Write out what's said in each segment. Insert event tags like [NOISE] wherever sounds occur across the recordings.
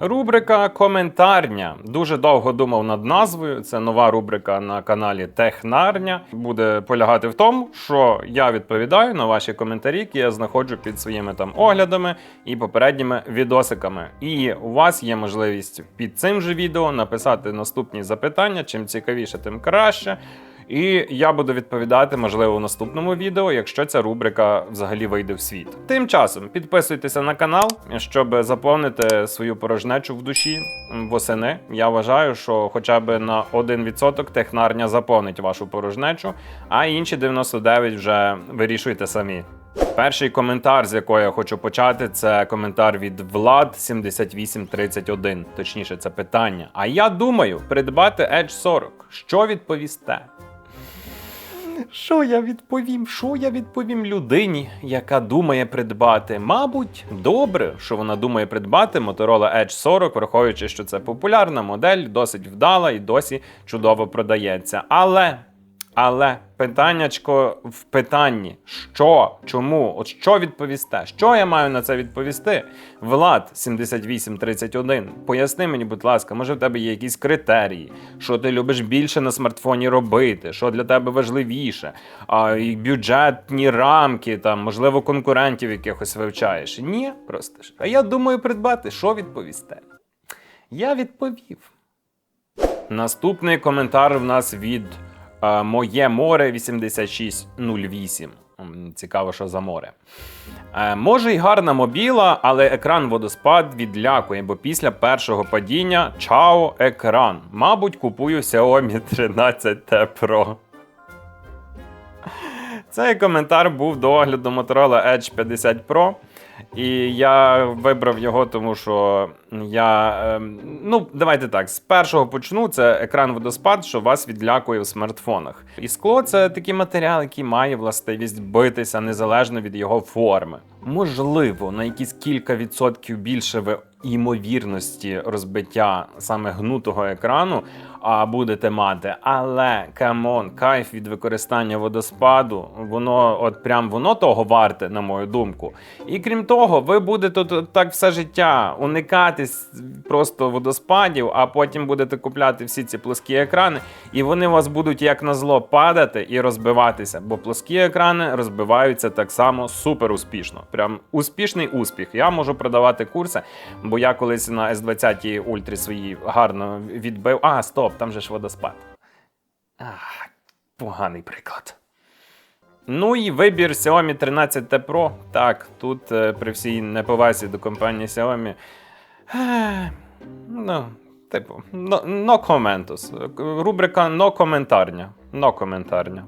Рубрика Коментарня. Дуже довго думав над назвою. Це нова рубрика на каналі Технарня. Буде полягати в тому, що я відповідаю на ваші коментарі, які я знаходжу під своїми там оглядами і попередніми відосиками. І у вас є можливість під цим же відео написати наступні запитання. Чим цікавіше, тим краще. І я буду відповідати, можливо, у наступному відео, якщо ця рубрика взагалі вийде в світ. Тим часом підписуйтеся на канал, щоб заповнити свою порожнечу в душі восени. Я вважаю, що хоча б на 1% технарня заповнить вашу порожнечу, а інші 99 вже вирішуйте самі. Перший коментар, з якого я хочу почати, це коментар від Влад 7831. Точніше, це питання. А я думаю, придбати Edge 40. Що відповісте? Що я відповім? Що я відповім людині, яка думає придбати? Мабуть, добре, що вона думає придбати Motorola Edge 40, враховуючи, що це популярна модель, досить вдала і досі чудово продається. Але. Але питаннячко в питанні: що, чому, от що відповісте? Що я маю на це відповісти? Влад 7831, поясни мені, будь ласка, може в тебе є якісь критерії, що ти любиш більше на смартфоні робити, що для тебе важливіше, а, і бюджетні рамки, там, можливо, конкурентів якихось вивчаєш. Ні, просто ж. А я думаю придбати, що відповісте? Я відповів. Наступний коментар в нас від Моє море 8608. Цікаво, що за море. Е, може й гарна мобіла, але екран водоспад відлякує, бо після першого падіння чао екран. Мабуть, купую Xiaomi 13T Pro. Цей коментар був до огляду Motorola Edge 50 Pro. І я вибрав його, тому що я. ем, ну, давайте так. З першого почну. Це екран водоспад, що вас відлякує в смартфонах. І скло це такий матеріал, який має властивість битися незалежно від його форми. Можливо, на якісь кілька відсотків більше ви ймовірності розбиття саме гнутого екрану а, будете мати. Але камон, кайф від використання водоспаду, воно от прям воно того варте, на мою думку. І крім того, ви будете тут так все життя уникати просто водоспадів, а потім будете купляти всі ці плоскі екрани, і вони у вас будуть як назло падати і розбиватися, бо плоскі екрани розбиваються так само супер успішно. Прям успішний успіх. Я можу продавати курси, бо я колись на S20 ультрі свої гарно відбив. А, стоп, там же ж водоспад. Ах, поганий приклад. Ну і вибір Xiaomi 13T Pro. Так, тут е, при всій неповазі до компанії Xiaomi. е, Ну, типу, no, no commentus. Рубрика no коментарня. No коментарня.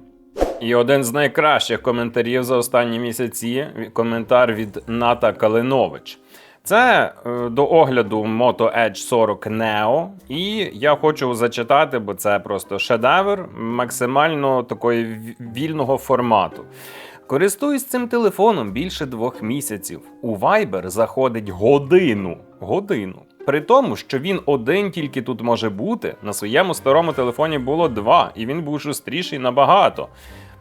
І один з найкращих коментарів за останні місяці коментар від Ната Калинович. Це е, до огляду Moto Edge 40 Neo, і я хочу зачитати, бо це просто шедевр максимально такої вільного формату. Користуюсь цим телефоном більше двох місяців. У Viber заходить годину. Годину. При тому, що він один тільки тут може бути, на своєму старому телефоні було два, і він був шустріший набагато.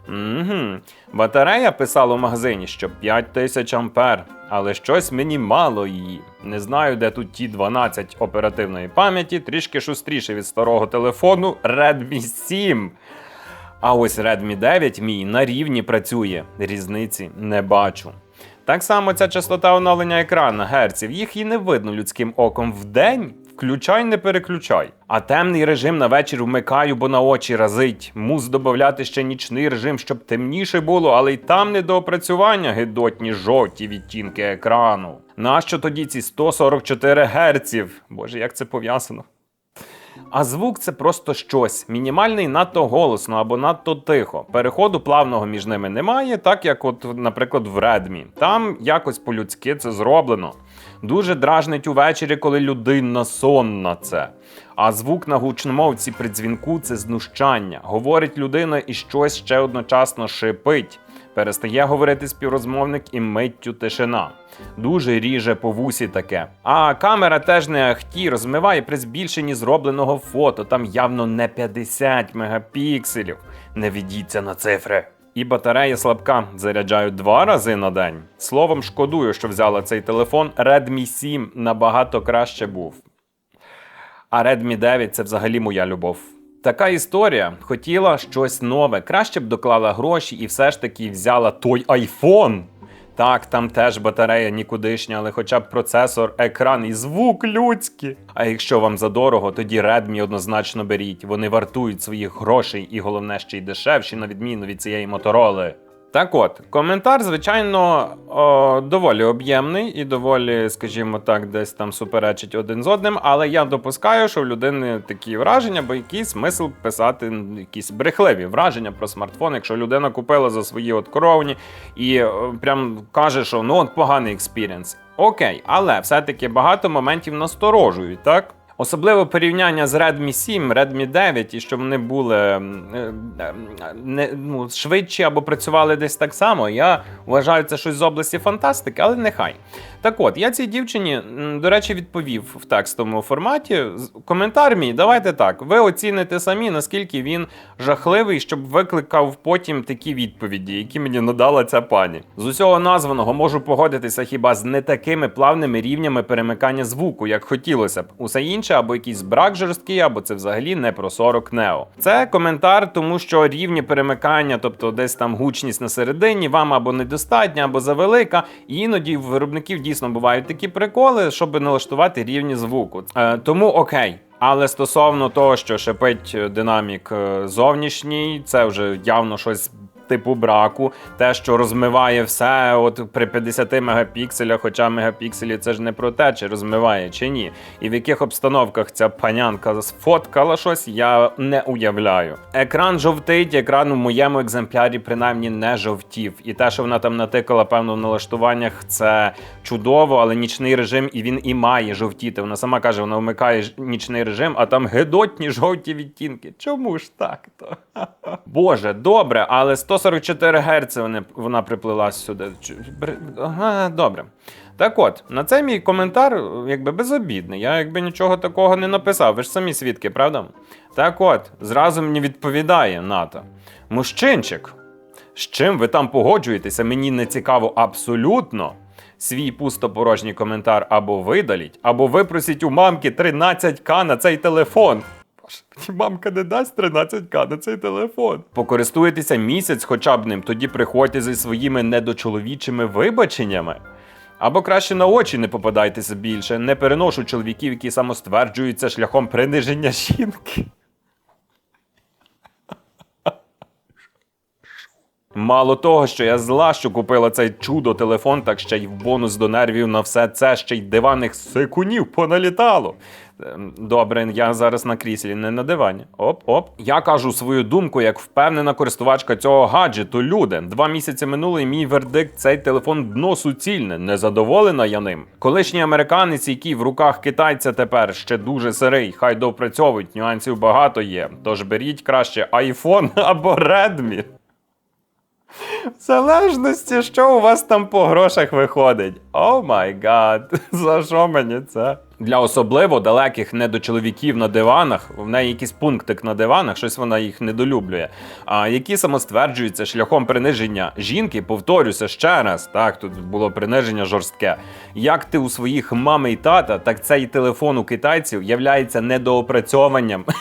Угу. Батарея писала в магазині, що 5000 ампер, але щось мені мало її. Не знаю, де тут ті 12 оперативної пам'яті, трішки шустріше від старого телефону Redmi 7. А ось Redmi 9 мій на рівні працює, різниці не бачу. Так само ця частота оновлення екрана герців, їх і не видно людським оком вдень. Включай, не переключай. А темний режим на вечір вмикаю, бо на очі разить. Мус додати ще нічний режим, щоб темніше було, але й там недоопрацювання гидотні жовті відтінки екрану. Нащо тоді ці 144 герців? Боже, як це пов'язано? А звук це просто щось. Мінімальний надто голосно або надто тихо. Переходу плавного між ними немає, так як, от, наприклад, в Redmi. Там якось по-людськи це зроблено. Дуже дражнить увечері, коли людина сонна це. А звук на гучномовці при дзвінку це знущання. Говорить людина і щось ще одночасно шипить. Перестає говорити співрозмовник і миттю тишина. Дуже ріже по вусі таке. А камера теж не ахті, розмиває при збільшенні зробленого фото. Там явно не 50 мегапікселів. Не ведіться на цифри. І батарея слабка. Заряджаю два рази на день. Словом, шкодую, що взяла цей телефон. Redmi 7 набагато краще був. А Redmi 9 це взагалі моя любов. Така історія хотіла щось нове. Краще б доклала гроші і все ж таки взяла той айфон. Так, там теж батарея нікудишня, але хоча б процесор, екран і звук людські. А якщо вам задорого, тоді Redmi однозначно беріть. Вони вартують своїх грошей і головне ще й дешевші, на відміну від цієї мотороли. Так от, коментар, звичайно, о, доволі об'ємний і доволі, скажімо так, десь там суперечить один з одним, але я допускаю, що в людини такі враження, бо який смисл писати якісь брехливі враження про смартфон, якщо людина купила за свої от кровні і е, прям каже, що ну от поганий експірієнс. Окей, але все-таки багато моментів насторожують, так? Особливо порівняння з Redmi 7, Redmi 9, і що вони були е, не, ну, швидші або працювали десь так само. Я вважаю це щось з області фантастики, але нехай. Так от, я цій дівчині, до речі, відповів в текстовому форматі. Коментар мій, давайте так. Ви оціните самі, наскільки він жахливий, щоб викликав потім такі відповіді, які мені надала ця пані. З усього названого можу погодитися хіба з не такими плавними рівнями перемикання звуку, як хотілося б. Усе інше або якийсь брак жорсткий, або це взагалі не про 40 Neo. Це коментар, тому що рівні перемикання, тобто десь там гучність на середині, вам або недостатня, або завелика. І іноді виробників дійсно бувають такі приколи, щоб налаштувати рівні звуку. Е, тому окей. Але стосовно того, що шипить е, динамік е, зовнішній, це вже явно щось. Типу браку, те, що розмиває все, от при 50 мегапікселях, хоча мегапікселі це ж не про те, чи розмиває, чи ні. І в яких обстановках ця панянка сфоткала щось, я не уявляю. Екран жовтить, екран у моєму екземплярі принаймні не жовтів. І те, що вона там натикала, певно, в налаштуваннях, це чудово, але нічний режим і він і має жовтіти. Вона сама каже, вона вмикає нічний режим, а там гедотні жовті відтінки. Чому ж так то? [LAUGHS] Боже, добре, але 144 Гц вона приплила сюди. Добре. Так от, на цей мій коментар, якби безобідний. Я якби нічого такого не написав. Ви ж самі свідки, правда? Так от, зразу мені відповідає НАТО. Мужчинчик, з чим ви там погоджуєтеся, мені не цікаво абсолютно. Свій пустопорожній коментар або видаліть, або випросіть у мамки 13к на цей телефон. Мені мамка не дасть 13к на цей телефон. Покористуєтеся місяць хоча б ним, тоді приходьте зі своїми недочоловічими вибаченнями. Або краще на очі не попадайтеся більше. Не переношу чоловіків, які самостверджуються шляхом приниження жінки. Мало того, що я зла, що купила цей чудо телефон, так ще й в бонус до нервів на все це ще й диваних сикунів поналітало. Ем, Добре, я зараз на кріслі, не на дивані. Оп, оп. Я кажу свою думку як впевнена користувачка цього гаджету. Люди, два місяці минуло, і мій вердикт цей телефон дно суцільне. Незадоволена я ним. Колишній американець, який в руках китайця тепер ще дуже сирий, хай допрацьовують, нюансів багато є. Тож беріть краще iPhone [LAUGHS] або Redmi. В залежності, що у вас там по грошах виходить. О май гад, [LAUGHS] за що мені це? Для особливо далеких недочоловіків на диванах, в неї якийсь пунктик на диванах, щось вона їх недолюблює. А які самостверджуються шляхом приниження жінки, повторюся ще раз, так тут було приниження жорстке. Як ти у своїх мами і тата, так цей телефон у китайців являється недоопрацьованням. [LAUGHS]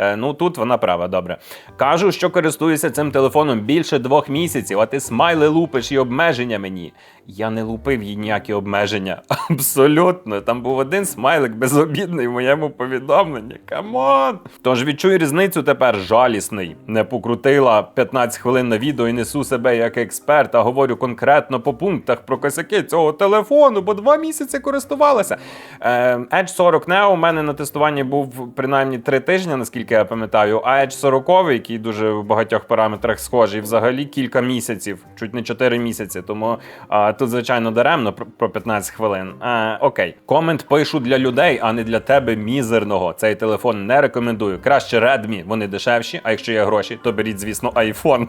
Е, ну тут вона права, добре. Кажу, що користуюся цим телефоном більше двох місяців, а ти смайли лупиш і обмеження мені. Я не лупив їй ніякі обмеження. [LAUGHS] Абсолютно. Там був один смайлик безобідний в моєму повідомленні. Камон! Тож відчуй різницю тепер жалісний. Не покрутила 15 хвилин на відео і несу себе як експерт, а говорю конкретно по пунктах про косяки цього телефону, бо два місяці користувалася. Е, Edge 40 Neo у мене на тестуванні був принаймні три тижні, наскільки я пам'ятаю. Edge 40, який дуже в багатьох параметрах схожий, взагалі кілька місяців, чуть не 4 місяці. Тому а, тут, звичайно, даремно про 15 хвилин. А, окей, комент пишу для людей, а не для тебе мізерного. Цей телефон не рекомендую. Краще Redmi, вони дешевші. А якщо є гроші, то беріть, звісно, iPhone.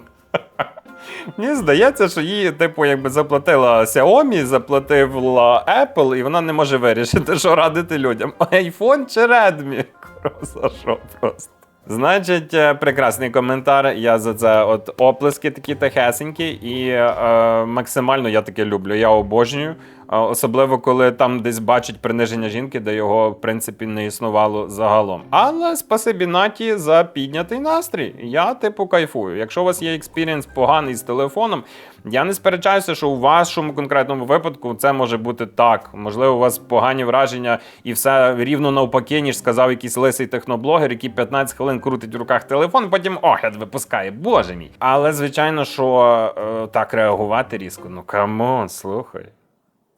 Мені здається, що її, типу, якби заплатила Xiaomi, заплатила Apple, і вона не може вирішити, що радити людям. iPhone чи Redmi? Просто що просто? Значить, е, прекрасний коментар. Я за це от оплески такі тихесенькі, і е, максимально я таке люблю. Я обожнюю. Особливо, коли там десь бачать приниження жінки, де його в принципі не існувало загалом. Але спасибі Наті за піднятий настрій. Я типу кайфую. Якщо у вас є експірієнс поганий з телефоном, я не сперечаюся, що у вашому конкретному випадку це може бути так. Можливо, у вас погані враження і все рівно навпаки, ніж сказав якийсь лисий техноблогер, який 15 хвилин крутить в руках телефон, потім огляд випускає. Боже мій. Але звичайно, що е, так реагувати різко. Ну камон, слухай.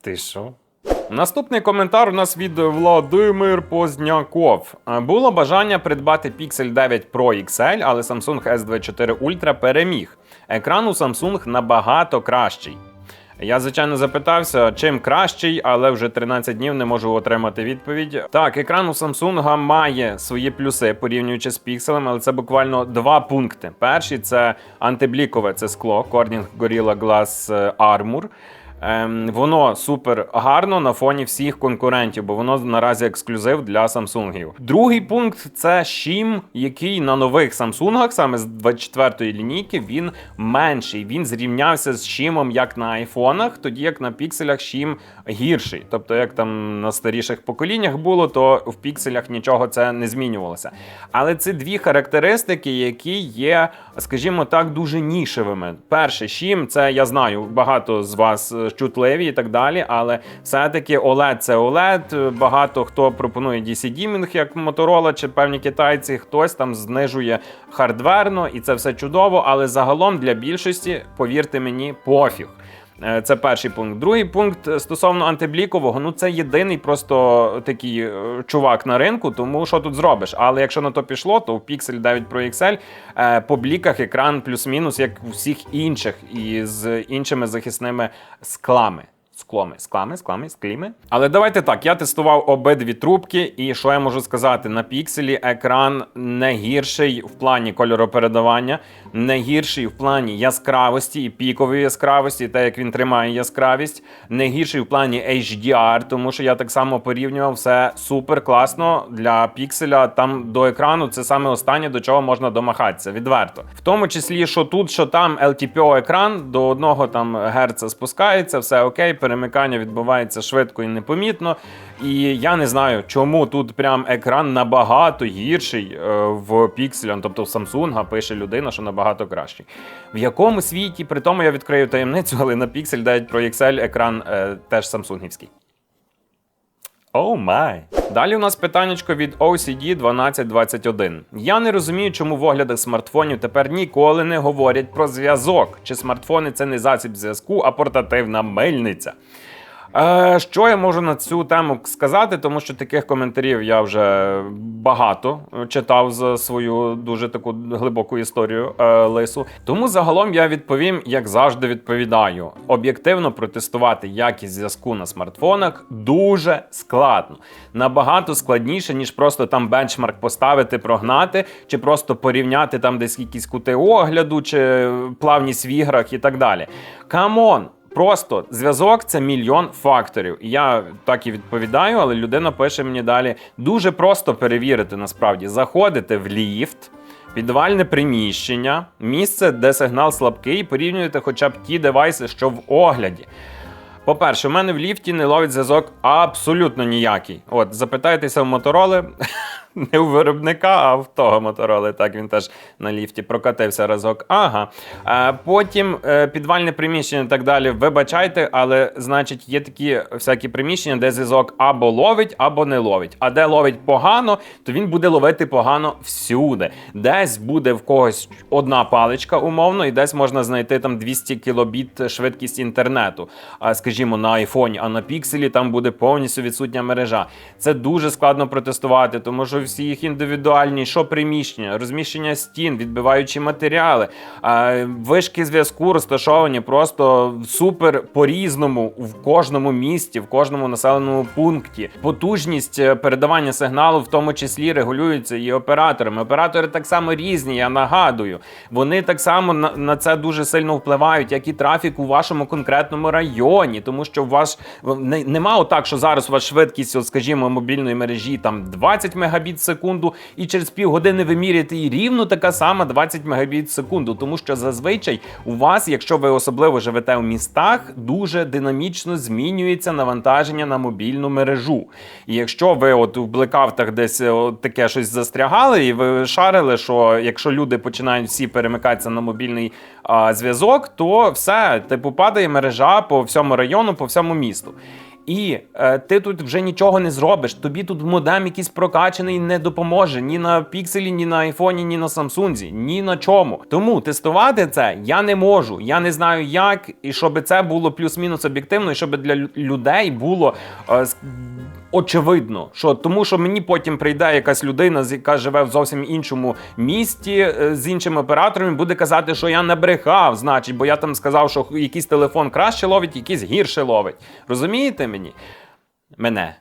Ти що? Наступний коментар у нас від Владимир Позняков. Е, Було бажання придбати Pixel 9 Pro XL, але Samsung S24 Ultra переміг. Екран у Samsung набагато кращий. Я, звичайно, запитався, чим кращий, але вже 13 днів не можу отримати відповідь. Так, екран у Samsung має свої плюси, порівнюючи з пікселем, але це буквально два пункти. Перший це антиблікове це скло Corning Gorilla Glass е, Armor. Ем, воно супер гарно на фоні всіх конкурентів, бо воно наразі ексклюзив для Samsung. Другий пункт це щім, який на нових Samsung, саме з 24-ї лінійки, він менший. Він зрівнявся з щімом як на айфонах, тоді як на пікселях щім гірший. Тобто, як там на старіших поколіннях було, то в пікселях нічого це не змінювалося. Але це дві характеристики, які є, скажімо так, дуже нішевими. Перше, щім, це я знаю, багато з вас е, чутливі і так далі, але все-таки OLED це OLED. Багато хто пропонує DC Dimming, як Motorola чи певні китайці, хтось там знижує хардверно, і це все чудово. Але загалом для більшості, повірте мені, пофіг. Е, Це перший пункт. Другий пункт е, стосовно антиблікового, ну це єдиний просто такий е, чувак на ринку, тому що тут зробиш. Але якщо на то пішло, то в Pixel 9 Pro XL по бліках екран плюс-мінус, як у всіх інших, і з іншими захисними склами. Скломи, склами, склами, скліми. Але давайте так. Я тестував обидві трубки, і що я можу сказати? На пікселі екран не гірший в плані кольоропередавання, не гірший в плані яскравості і пікової яскравості, те, як він тримає яскравість, не гірший в плані HDR, тому що я так само порівнював все супер класно для пікселя. Там до екрану це саме останнє, до чого можна домахатися. Відверто. В тому числі, що тут, що там LTPO екран до одного там герца спускається, все окей, перемикання відбувається швидко і непомітно. І я не знаю, чому тут прям екран набагато гірший е, в пікселі, тобто в Samsung пише людина, що набагато кращий. В якому світі, при тому я відкрию таємницю, але на Pixel 9 Pro XL екран е, теж самсунгівський. Оу май. Далі у нас питаннячко від OCD 1221. Я не розумію, чому в оглядах смартфонів тепер ніколи не говорять про зв'язок. Чи смартфони це не засіб зв'язку, а портативна мильниця. Е, що я можу на цю тему сказати, тому що таких коментарів я вже багато читав за свою дуже таку глибоку історію е, лису. Тому загалом я відповім, як завжди, відповідаю. Об'єктивно протестувати якість зв'язку на смартфонах дуже складно. Набагато складніше, ніж просто там бенчмарк поставити, прогнати, чи просто порівняти там десь якісь кути огляду, чи плавність в іграх і так далі. Камон! Просто зв'язок це мільйон факторів. Я так і відповідаю, але людина пише мені далі. Дуже просто перевірити насправді. Заходите в ліфт, підвальне приміщення, місце, де сигнал слабкий, і порівнюєте хоча б ті девайси, що в огляді. По-перше, у мене в ліфті не ловить зв'язок абсолютно ніякий. От, запитайтеся в мотороли, [LAUGHS] не у виробника, а в того мотороли. Так він теж на ліфті прокатився разок. Ага. А потім е, підвальне приміщення і так далі. Вибачайте, але значить є такі всякі приміщення, де зв'язок або ловить, або не ловить. А де ловить погано, то він буде ловити погано всюди. Десь буде в когось одна паличка, умовно, і десь можна знайти там 200 кілобіт швидкість інтернету. А скажімо, на айфоні, а на пікселі там буде повністю відсутня мережа. Це дуже складно протестувати, тому що всі їх індивідуальні, що приміщення, розміщення стін, відбиваючі матеріали, вишки зв'язку розташовані просто супер по-різному в кожному місті, в кожному населеному пункті. Потужність е, передавання сигналу, в тому числі, регулюється і операторами. Оператори так само різні, я нагадую. Вони так само на, це дуже сильно впливають, як і трафік у вашому конкретному районі, тому що у вас не, нема отак, що зараз у вас швидкість, от, скажімо, мобільної мережі там 20 мегабіт мегабіт в секунду, і через півгодини ви міряєте і рівно така сама 20 мегабіт в секунду. Тому що зазвичай у вас, якщо ви особливо живете в містах, дуже динамічно змінюється навантаження на мобільну мережу. І якщо ви от в блекаутах десь е, от таке щось застрягали, і ви шарили, що якщо люди починають всі перемикатися на мобільний зв'язок, то все, типу, падає мережа по всьому району, по всьому місту. І е, ти тут вже нічого не зробиш. Тобі тут модем якийсь прокачаний не допоможе ні на пікселі, ні на айфоні, ні на Самсунзі, ні на чому. Тому тестувати це я не можу. Я не знаю як, і щоб це було плюс-мінус об'єктивно, і щоб для людей було е, очевидно, що тому, що мені потім прийде якась людина, яка живе в зовсім іншому місті е, з іншим оператором, буде казати, що я набрехав, значить, бо я там сказав, що якийсь телефон краще ловить, якийсь гірше ловить. Розумієте мені? Мене.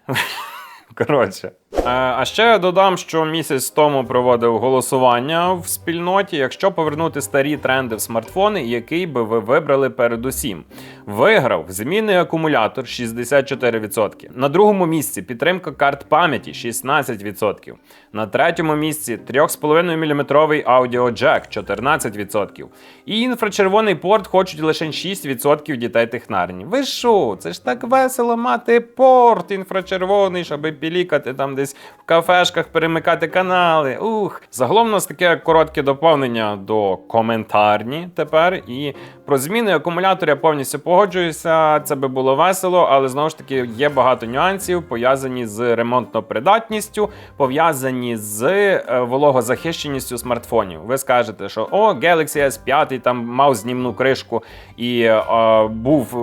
[LAUGHS] Коротше. Е, А ще я додам, що місяць тому проводив голосування в спільноті. Якщо повернути старі тренди в смартфони, який би ви вибрали передусім? Виграв змінний акумулятор 64%. На другому місці підтримка карт пам'яті 16%. На третьому місці 3,5 мм аудіоджек 14%. І інфрачервоний порт хочуть лише 6% дітей технарні. Ви що? Це ж так весело мати порт інфрачервоний, щоб пілікати там десь в кафешках, перемикати канали. Ух. Загалом у нас таке коротке доповнення до коментарні тепер. І про зміни акумулятора я повністю погоджуюся. Це би було весело, але знову ж таки є багато нюансів, пов'язані з ремонтно-придатністю, пов'язані з е, вологозахищеністю смартфонів. Ви скажете, що о, Galaxy S5 там мав знімну кришку і е, був е,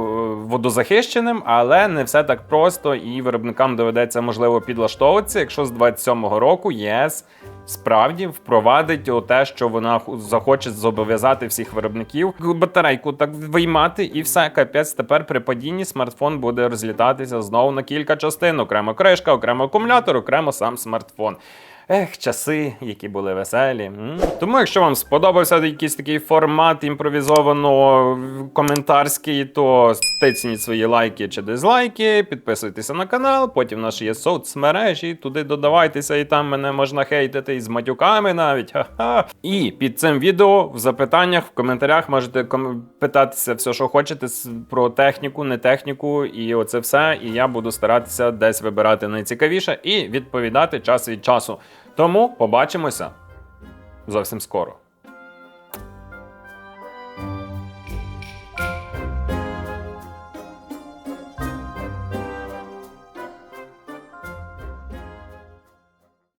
водозахищеним, але не все так просто, і виробникам доведеться можливо підлаштовуватися, якщо з 27-го року ЄС справді впровадить те, що вона захоче зобов'язати всіх виробників батарейку так виймати, і все капець. Тепер при падінні смартфон буде розлітатися знову на кілька частин: окремо кришка, окремо акумулятор, окремо сам смартфон. Ех, часи, які були веселі. М? Тому, якщо вам сподобався якийсь такий формат імпровізовано коментарський, то тисніть свої лайки чи дизлайки, підписуйтеся на канал, потім нас є соцмережі, туди додавайтеся, і там мене можна хейтити і з матюками навіть. Ха-ха. І під цим відео в запитаннях, в коментарях можете ком- питатися все, що хочете про техніку, не техніку, і оце все. І я буду старатися десь вибирати найцікавіше і відповідати час від часу. Тому побачимося зовсім скоро.